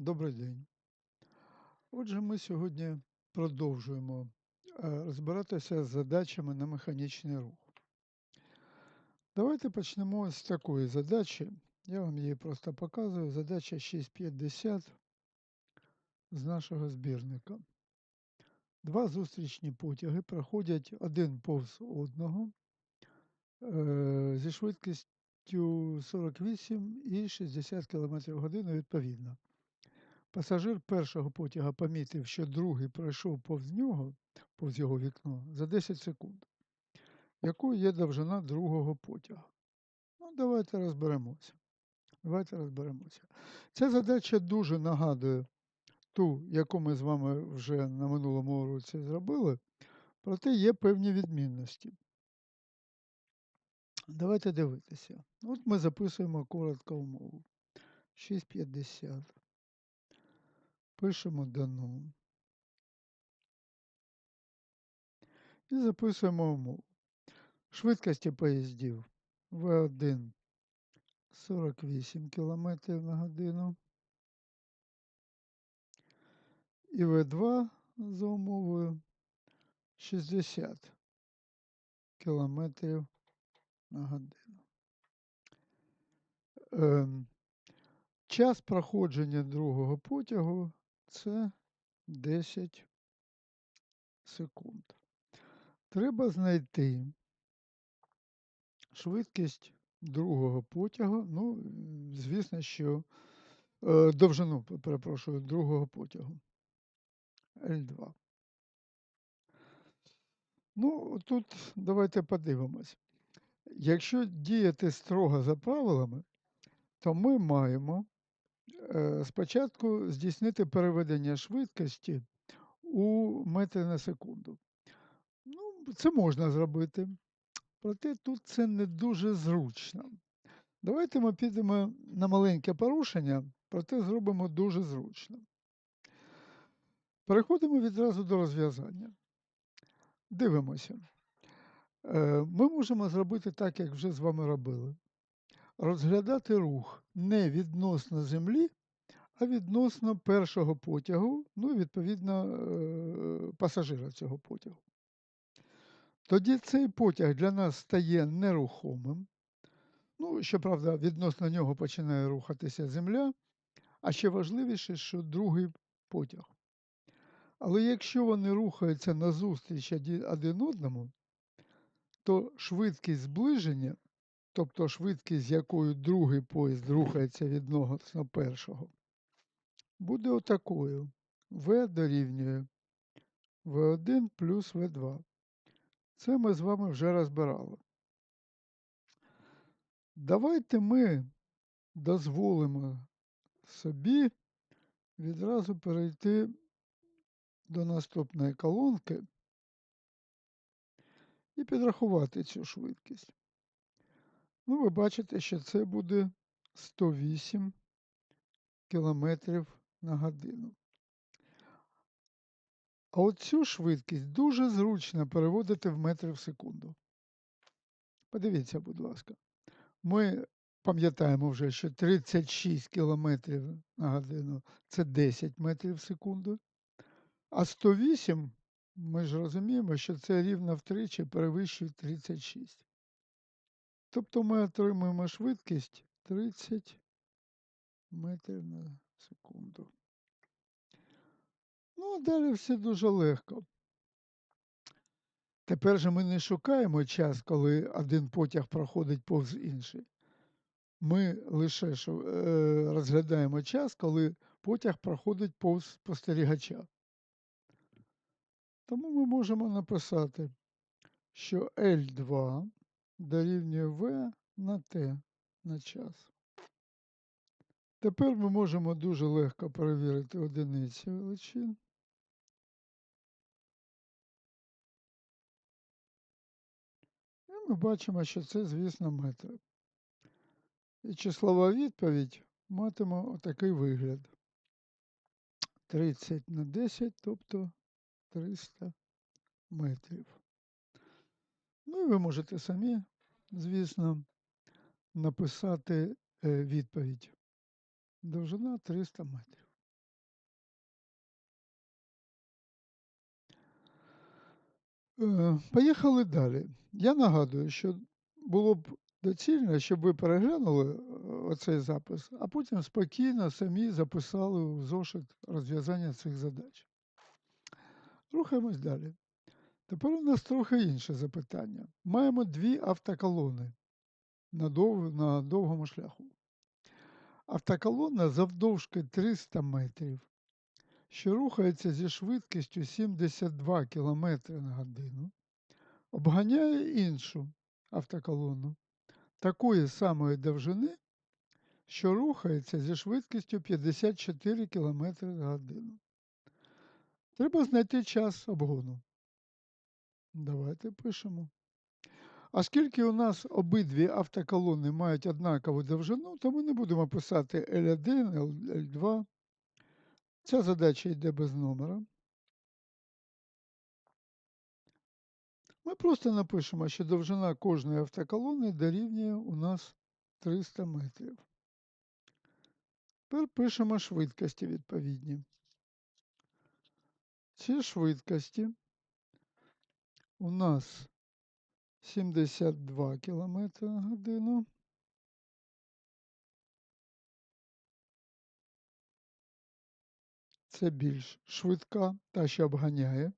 Добрий день. Отже, ми сьогодні продовжуємо е, розбиратися з задачами на механічний рух. Давайте почнемо з такої задачі. Я вам її просто показую. Задача 6.50 з нашого збірника. Два зустрічні потяги проходять один повз одного е, зі швидкістю 48 і 60 км годину відповідно. Пасажир першого потяга помітив, що другий пройшов повз нього, повз його вікно, за 10 секунд. Якою є довжина другого потяга? Ну, давайте розберемося. Давайте розберемося. Ця задача дуже нагадує ту, яку ми з вами вже на минулому уроці зробили, проте є певні відмінності. Давайте дивитися. От ми записуємо коротко умову. 6,50. Пишемо дано. І записуємо умову. Швидкості поїздів В1 48 км на годину. І В2 за умовою 60 км на годину. Ем, час проходження другого потягу це 10 секунд. Треба знайти швидкість другого потягу, ну, звісно, що е, довжину, перепрошую, другого потягу. L2. Ну, тут давайте подивимось. Якщо діяти строго за правилами, то ми маємо спочатку здійснити переведення швидкості у метри на секунду. Ну, це можна зробити, проте тут це не дуже зручно. Давайте ми підемо на маленьке порушення, проте зробимо дуже зручно. Переходимо відразу до розв'язання. Дивимося. Е, ми можемо зробити так, як вже з вами робили. Розглядати рух не відносно землі, а відносно першого потягу, ну і відповідно е, пасажира цього потягу. Тоді цей потяг для нас стає нерухомим. Ну, щоправда, відносно нього починає рухатися земля, а ще важливіше, що другий потяг. Але якщо вони рухаються назустріч один одному, то швидкість зближення, тобто швидкість, з якою другий поїзд рухається відносно першого, буде отакою. В дорівнює В1 плюс В2. Це ми з вами вже розбирали. Давайте ми дозволимо собі відразу перейти до наступної колонки і підрахувати цю швидкість. Ну, ви бачите, що це буде 108 км на годину. А от цю швидкість дуже зручно переводити в метри в секунду. Подивіться, будь ласка. Ми пам'ятаємо вже, що 36 км на годину це 10 метрів в секунду. А 108, ми ж розуміємо, що це рівно втричі перевищує 36. Тобто ми отримуємо швидкість 30 метрів на секунду. Ну, далі все дуже легко. Тепер же ми не шукаємо час, коли один потяг проходить повз інший. Ми лише е, розглядаємо час, коли потяг проходить повз спостерігача. Тому ми можемо написати, що L2 дорівнює V на T на час. Тепер ми можемо дуже легко перевірити одиниці величин. І ми бачимо, що це, звісно, метри. І числова відповідь матиме отакий вигляд. 30 на 10, тобто 300 метрів. Ну і ви можете самі, звісно, написати е, відповідь. Довжина 300 метрів. Е, поїхали далі. Я нагадую, що було б доцільно, щоб ви переглянули е, оцей запис, а потім спокійно самі записали у зошит розв'язання цих задач. Рухаємось далі. Тепер у нас трохи інше запитання. Маємо дві автоколони на, дов... на довгому шляху. Автоколона завдовжки 300 метрів, що рухається зі швидкістю 72 км на годину, обганяє іншу автоколону такої самої довжини, що рухається зі швидкістю 54 км на годину. Треба знайти час обгону. Давайте пишемо. Оскільки у нас обидві автоколони мають однакову довжину, то ми не будемо писати L1, L2. Ця задача йде без номера. Ми просто напишемо, що довжина кожної автоколони дорівнює у нас 300 метрів. Тепер пишемо швидкості відповідні. Ці швидкості у нас 72 км на годину. Це більш швидка, та що обганяє.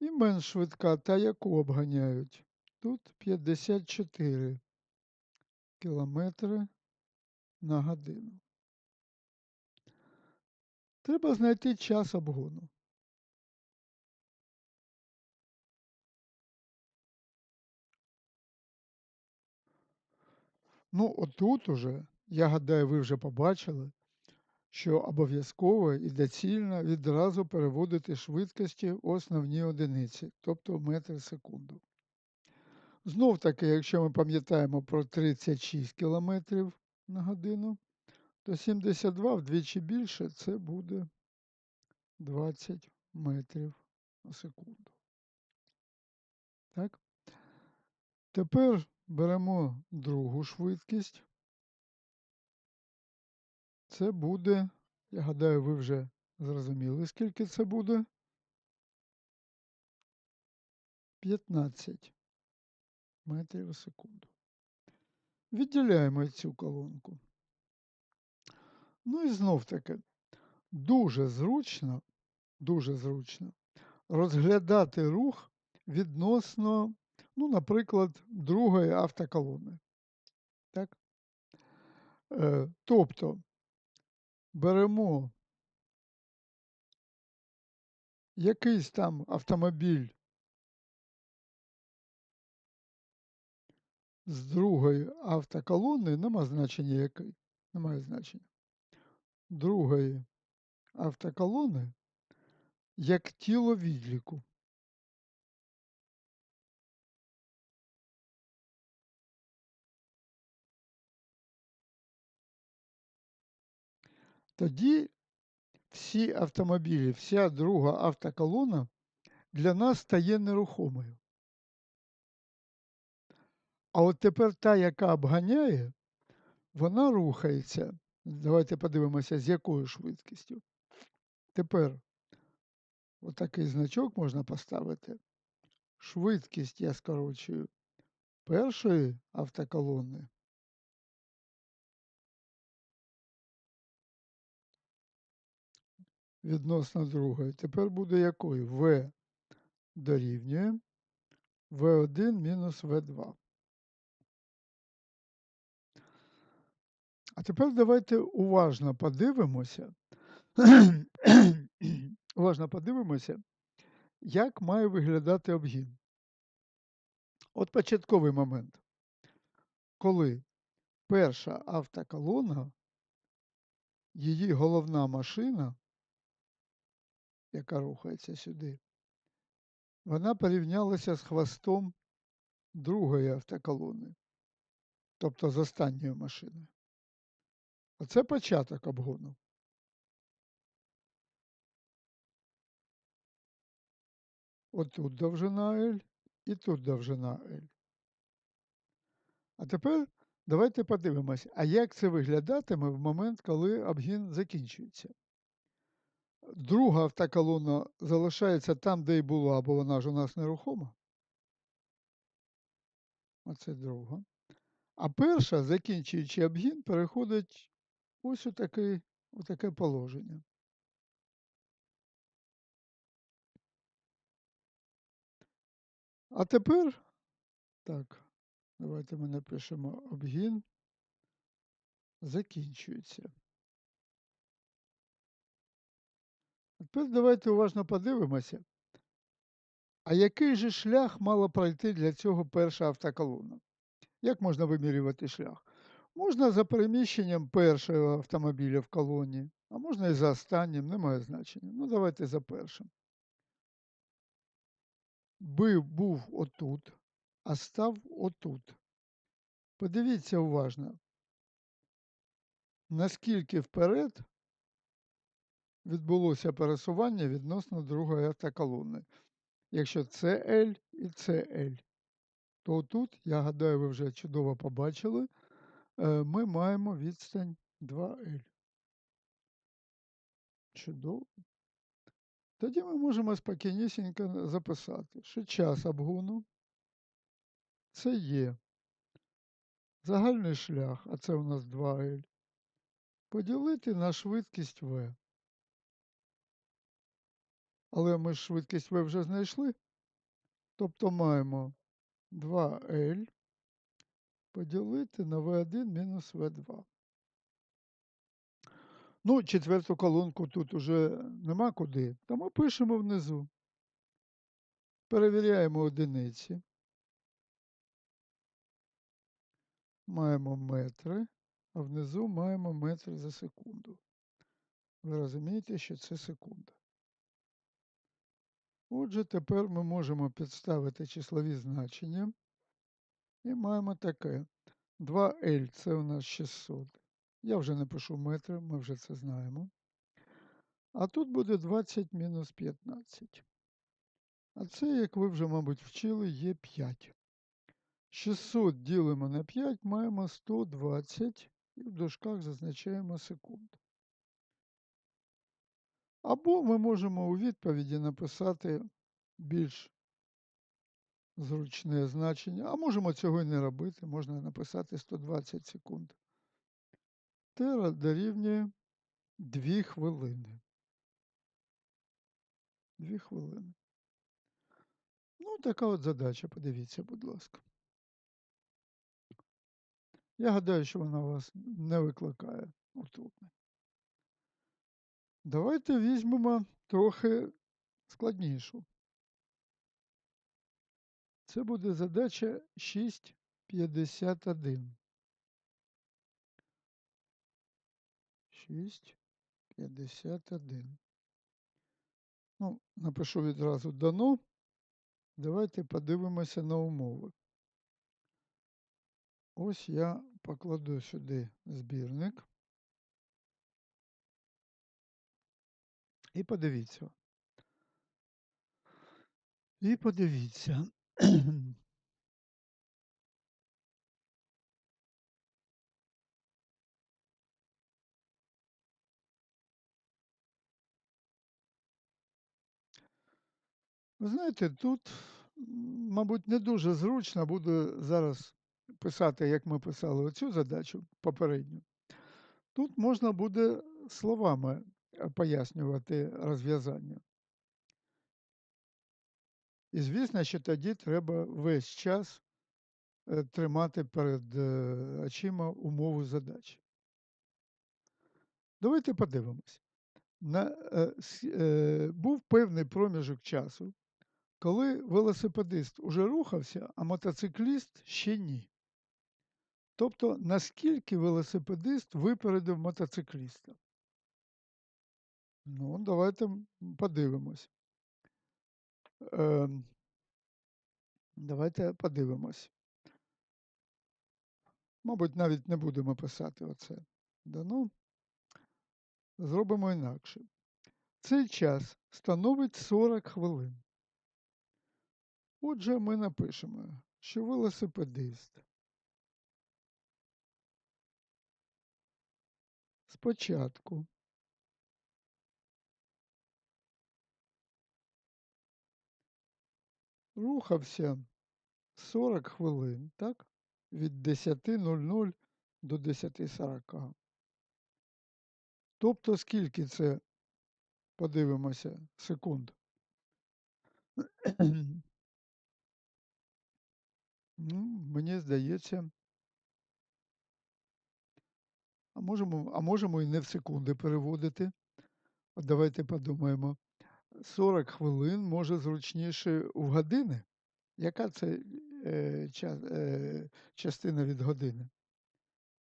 І менш швидка та, яку обганяють. Тут 54 км на годину. Треба знайти час обгону. Ну, отут уже, я гадаю, ви вже побачили, що обов'язково і доцільно відразу переводити швидкості в основні одиниці, тобто в секунду. Знов таки, якщо ми пам'ятаємо про 36 км на годину, то 72 вдвічі більше це буде 20 метрів на секунду. Так? Тепер беремо другу швидкість. Це буде, я гадаю, ви вже зрозуміли, скільки це буде. 15 метрів в секунду. Відділяємо цю колонку. Ну і знов таки, дуже зручно, дуже зручно розглядати рух відносно, ну, наприклад, другої автоколони. Так? Е, тобто беремо якийсь там автомобіль з другої автоколони, нема значення який, немає значення. Другої автоколони як тіло відліку. Тоді всі автомобілі, вся друга автоколона для нас стає нерухомою. А от тепер та, яка обганяє, вона рухається. Давайте подивимося, з якою швидкістю. Тепер отакий значок можна поставити. Швидкість я скорочую першої автоколони. Відносно другої. Тепер буде якою? В дорівнює В1 мінус В2. А тепер давайте уважно подивимося, уважно подивимося, як має виглядати обгін. От початковий момент, коли перша автоколона, її головна машина, яка рухається сюди, вона порівнялася з хвостом другої автоколони, тобто з останньою машиною. Оце початок обгону. Отут довжина L і тут довжина L. А тепер давайте подивимося, а як це виглядатиме в момент, коли обгін закінчується. Друга автоколона залишається там, де і була, бо вона ж у нас нерухома. Оце друга. А перша, закінчуючи обгін, переходить ось у таке, у таке положення. А тепер, так, давайте ми напишемо обгін. Закінчується. Тепер давайте уважно подивимося, а який же шлях мала пройти для цього перша автоколона? Як можна вимірювати шлях? Можна за переміщенням першого автомобіля в колоні, а можна і за останнім, немає значення. Ну, давайте за першим. Бив був отут, а став отут. Подивіться уважно, наскільки вперед відбулося пересування відносно другої автоколони. Якщо це L і це L, то тут, я гадаю, ви вже чудово побачили, е, ми маємо відстань 2L. Чудово. Тоді ми можемо спокійнісінько записати, що час обгону це є загальний шлях, а це у нас 2L, поділити на швидкість V. Але ми ж швидкість V вже знайшли. Тобто маємо 2L поділити на V1 мінус V2. Ну, четверту колонку тут уже нема куди, тому пишемо внизу. Перевіряємо одиниці. Маємо метри, а внизу маємо метри за секунду. Ви розумієте, що це секунда. Отже, тепер ми можемо підставити числові значення і маємо таке. 2L це у нас 600. Я вже не пишу метри, ми вже це знаємо. А тут буде 20 мінус 15. А це, як ви вже, мабуть, вчили, є 5. 600 ділимо на 5, маємо 120 і в дужках зазначаємо секунд. Або ми можемо у відповіді написати більш зручне значення, а можемо цього і не робити, можна написати 120 секунд. Тера дорівнює 2 хвилини. 2 хвилини. Ну, така от задача, подивіться, будь ласка. Я гадаю, що вона вас не викликає утруднень. Давайте візьмемо трохи складнішу. Це буде задача 6.51. 6.51. Ну, напишу відразу дано. Давайте подивимося на умови. Ось я покладу сюди збірник. І подивіться. І подивіться. Ви знаєте, тут, мабуть, не дуже зручно буде зараз писати, як ми писали оцю задачу попередню. Тут можна буде словами пояснювати розв'язання. І звісно, що тоді треба весь час е, тримати перед е, очима умову задачі. Давайте подивимось. На, е, Був певний проміжок часу, коли велосипедист уже рухався, а мотоцикліст ще ні. Тобто, наскільки велосипедист випередив мотоцикліста? Ну, давайте подивимось. Е, Давайте подивимось. Мабуть, навіть не будемо писати оце. Да ну, Зробимо інакше. Цей час становить 40 хвилин. Отже, ми напишемо, що велосипедист спочатку рухався 40 хвилин, так? Від 10.00 до 10.40. Тобто скільки це, подивимося, секунд? Ну, мені здається а можемо а можемо і не в секунди переводити. Давайте подумаємо. 40 хвилин, може, зручніше в години? Яка це е, ча, е, частина від години?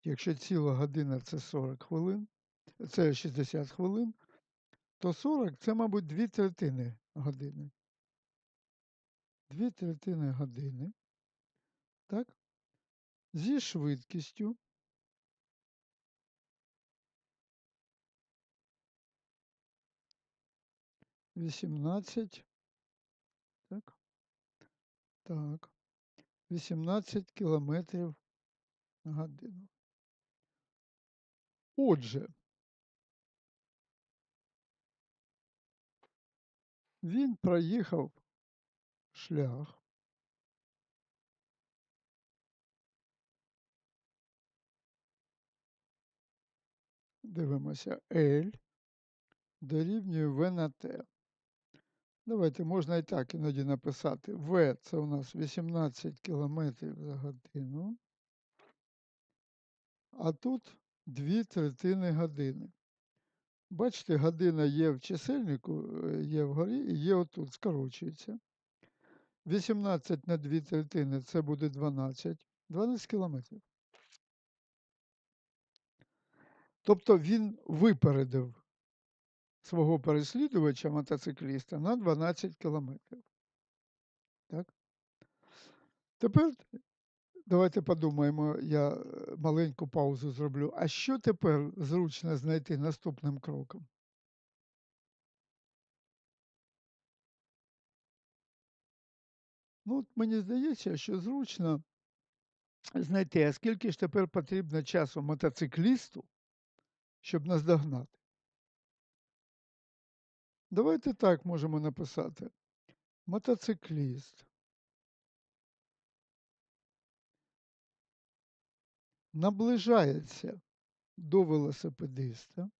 Якщо ціла година це 40 хвилин, це 60 хвилин, то 40 це, мабуть, дві третини години. Дві третини години. Так? Зі швидкістю. Вісімнадцять. Так. Так. 18 кілометрів на годину. Отже, він проїхав шлях. Дивимося L дорівнює V на T. Давайте можна і так іноді написати. V це у нас 18 км за годину. А тут 2 третини години. Бачите, година є в чисельнику, е, є вгорі і є отут, скорочується. 18 на 2 третини це буде 12. 12 кілометрів. Тобто він випередив свого переслідувача мотоцикліста на 12 кілометрів. Так? Тепер давайте подумаємо, я е, маленьку паузу зроблю. А що тепер зручно знайти наступним кроком? Ну, от мені здається, що зручно знайти, а скільки ж тепер потрібно часу мотоциклісту, щоб наздогнати. Давайте так можемо написати. Мотоцикліст наближається до велосипедиста,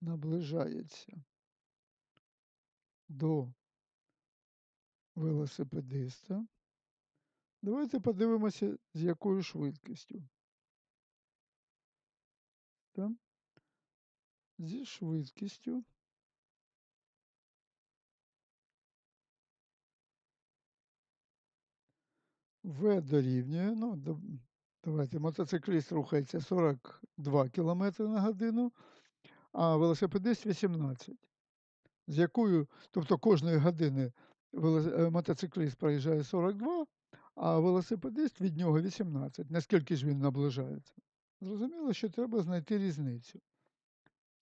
наближається до велосипедиста. Давайте подивимося, з якою швидкістю. Так? Зі швидкістю. В дорівнює, ну, давайте, мотоцикліст рухається 42 км на годину, а велосипедист 18. З якою, тобто кожної години е, мотоцикліст проїжджає 42, а велосипедист від нього 18. Наскільки ж він наближається? Зрозуміло, що треба знайти різницю.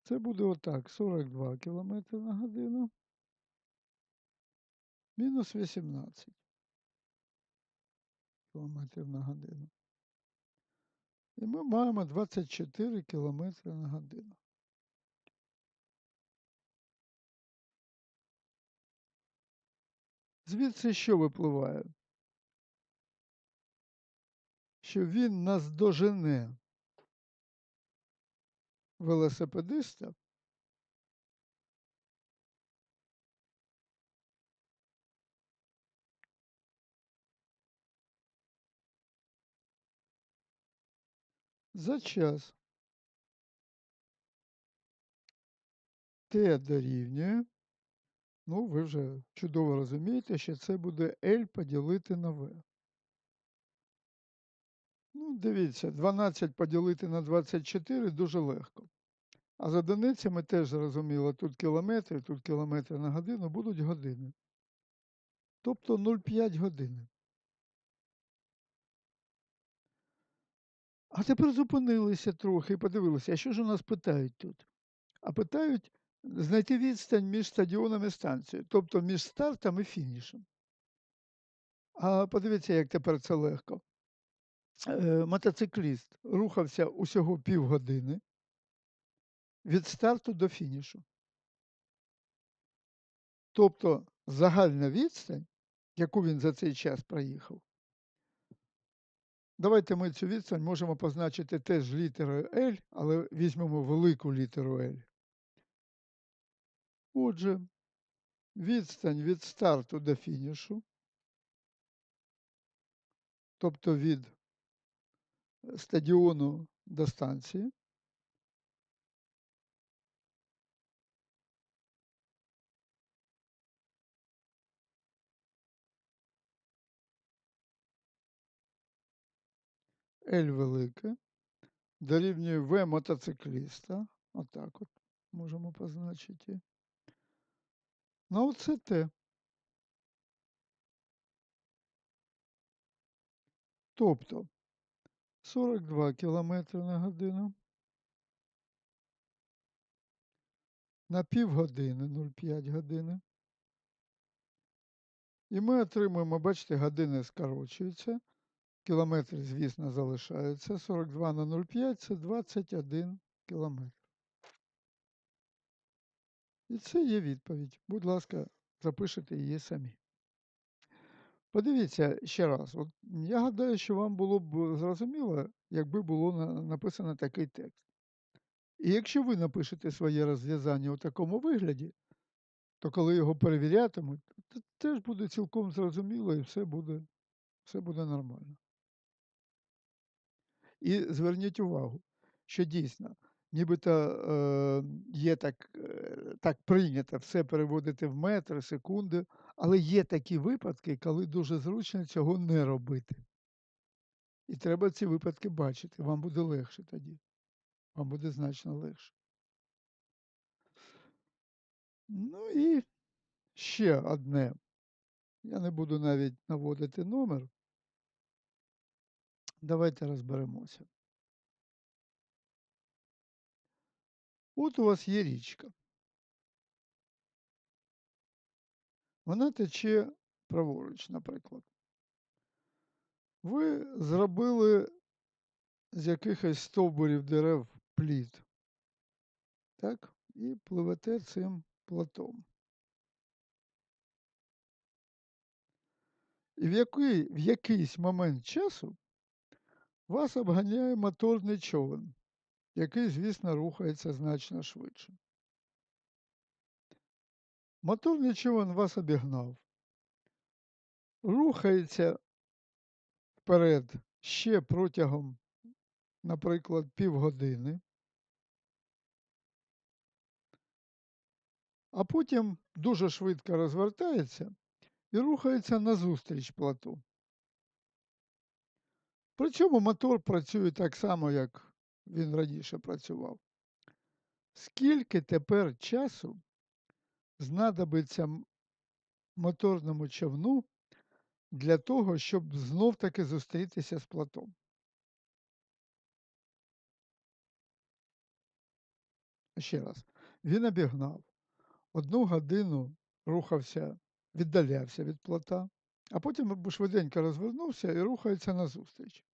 Це буде отак: 42 км на годину. Мінус 18 км на годину. І ми маємо 24 км на годину. Звідси що випливає? Що він наздожене велосипедиста за час. Т дорівнює. Ну, ви вже чудово розумієте, що це буде L поділити на V. Ну, дивіться, 12 поділити на 24 дуже легко. А з одиницями теж зрозуміло, тут кілометри, тут кілометри на годину будуть години. Тобто 0,5 години. А тепер зупинилися трохи і подивилися, а що ж у нас питають тут? А питають знайти відстань між стадіоном і станцією, тобто між стартом і фінішем. А подивіться, як тепер це легко. Е, мотоцикліст рухався усього півгодини від старту до фінішу. Тобто загальна відстань, яку він за цей час проїхав. Давайте ми цю відстань можемо позначити теж літерою L, але візьмемо велику літеру L. Отже, відстань від старту до фінішу, тобто від стадіону до станції, L велике, дорівнює В мотоцикліста. Отак от можемо позначити. Ну, оце Т. Тобто 42 км на годину на півгодини 0,5 години. І ми отримуємо, бачите, години скорочуються. Кілометри, звісно, залишаються. 42 на 0,5 це 21 кілометр. І це є відповідь. Будь ласка, запишете її самі. Подивіться ще раз. От Я гадаю, що вам було б зрозуміло, якби було написано такий текст. І якщо ви напишете своє розв'язання у такому вигляді, то коли його перевірятимуть, то теж буде цілком зрозуміло і все буде, все буде нормально. І зверніть увагу, що дійсно, нібито е, є так, е, так прийнято все переводити в метри, секунди, але є такі випадки, коли дуже зручно цього не робити. І треба ці випадки бачити. Вам буде легше тоді. Вам буде значно легше. Ну і ще одне. Я не буду навіть наводити номер. Давайте розберемося. От у вас є річка. Вона тече праворуч, наприклад. Ви зробили з якихось стовбурів дерев плід. Так? І пливете цим платом. І в, який, в якийсь момент часу вас обганяє моторний човен, який, звісно, рухається значно швидше. Моторний човен вас обігнав, рухається вперед ще протягом, наприклад, півгодини, а потім дуже швидко розвертається і рухається назустріч плоту. Причому мотор працює так само, як він раніше працював. Скільки тепер часу знадобиться моторному човну для того, щоб знов-таки зустрітися з плотом? Ще раз, він обігнав. Одну годину рухався, віддалявся від плота, а потім швиденько розвернувся і рухається назустріч.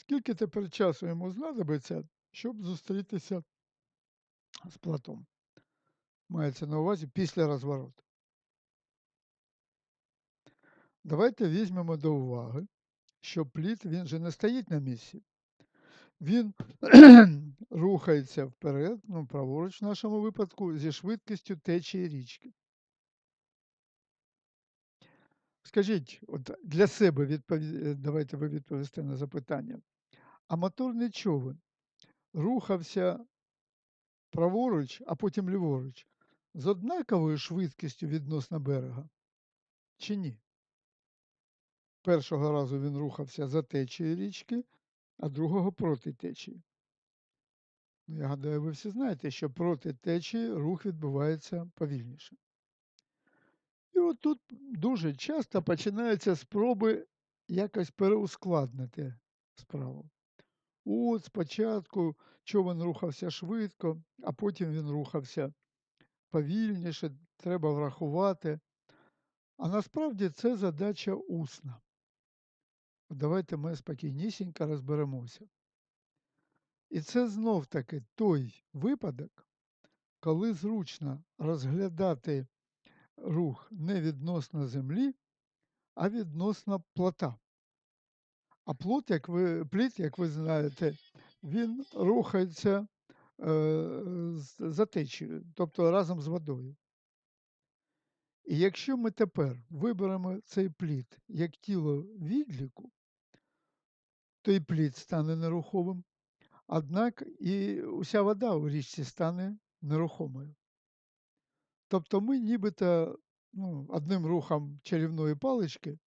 Скільки тепер часу йому знадобиться, щоб зустрітися з платом? Мається на увазі після розвороту. Давайте візьмемо до уваги, що плід він же не стоїть на місці. Він рухається вперед, ну, праворуч в нашому випадку, зі швидкістю течії річки. Скажіть, от для себе відпові... давайте ви відповісте на запитання. А моторний човен рухався праворуч, а потім ліворуч, з однаковою швидкістю відносно берега? Чи ні? Першого разу він рухався за течією річки, а другого проти течії. Ну, я гадаю, ви всі знаєте, що проти течії рух відбувається повільніше. І от тут дуже часто починаються спроби якось переускладнити справу. От спочатку човен рухався швидко, а потім він рухався повільніше, треба врахувати. А насправді це задача усна. Давайте ми спокійнісінько розберемося. І це знов таки той випадок, коли зручно розглядати рух не відносно землі, а відносно плота. А плот, як ви плід, як ви знаєте, він рухається, е, за течією, тобто разом з водою. І якщо ми тепер виберемо цей плід як тіло відліку то і плід стане нерухомим, однак і уся вода у річці стане нерухомою. Тобто ми нібито, ну, одним рухом чарівної палички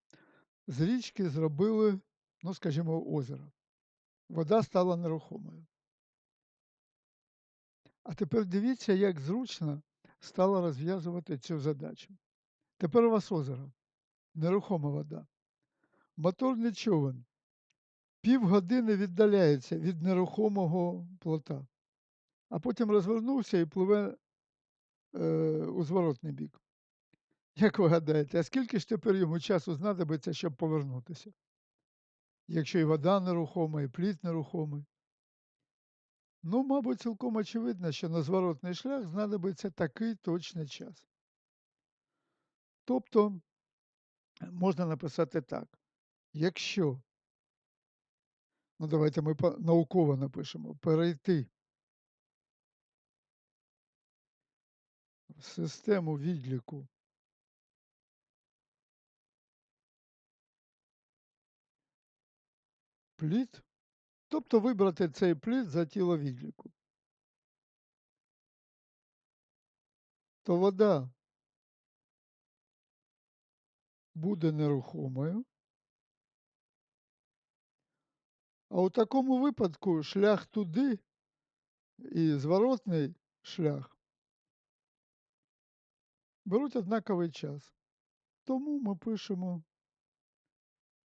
з річки зробили, ну, скажімо, озеро. Вода стала нерухомою. А тепер дивіться, як зручно стало розв'язувати цю задачу. Тепер у вас озеро, нерухома вода. Моторний човен півгодини віддаляється від нерухомого плота, а потім розвернувся і пливе е, у зворотний бік. Як ви гадаєте, а скільки ж тепер йому часу знадобиться, щоб повернутися? Якщо і вода нерухома, і плід нерухомий? Ну, мабуть, цілком очевидно, що на зворотний шлях знадобиться такий точний час. Тобто, можна написати так, якщо, ну давайте ми науково напишемо, перейти в систему відліку плід, тобто вибрати цей плід за тіло відліку, то вода буде нерухомою. А у такому випадку шлях туди і зворотний шлях беруть однаковий час. Тому ми пишемо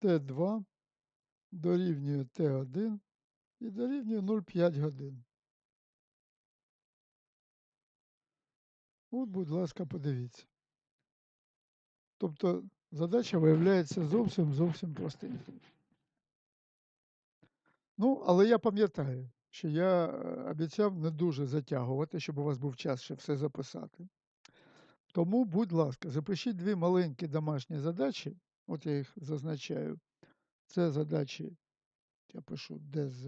Т2 дорівнює Т1 і дорівнює 0,5 годин. От, будь ласка, подивіться. Тобто задача виявляється зовсім зовсім простенькою. Ну, але я пам'ятаю, що я е, обіцяв не дуже затягувати, щоб у вас був час ще все записати. Тому, будь ласка, запишіть дві маленькі домашні задачі, от я їх зазначаю. Це задачі, я пишу ДЗ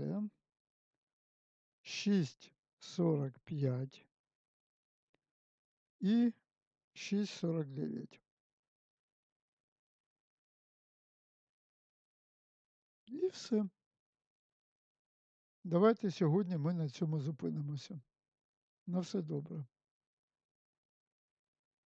6,45 і 6,49. І все. Давайте сьогодні ми на цьому зупинимося. На все добре.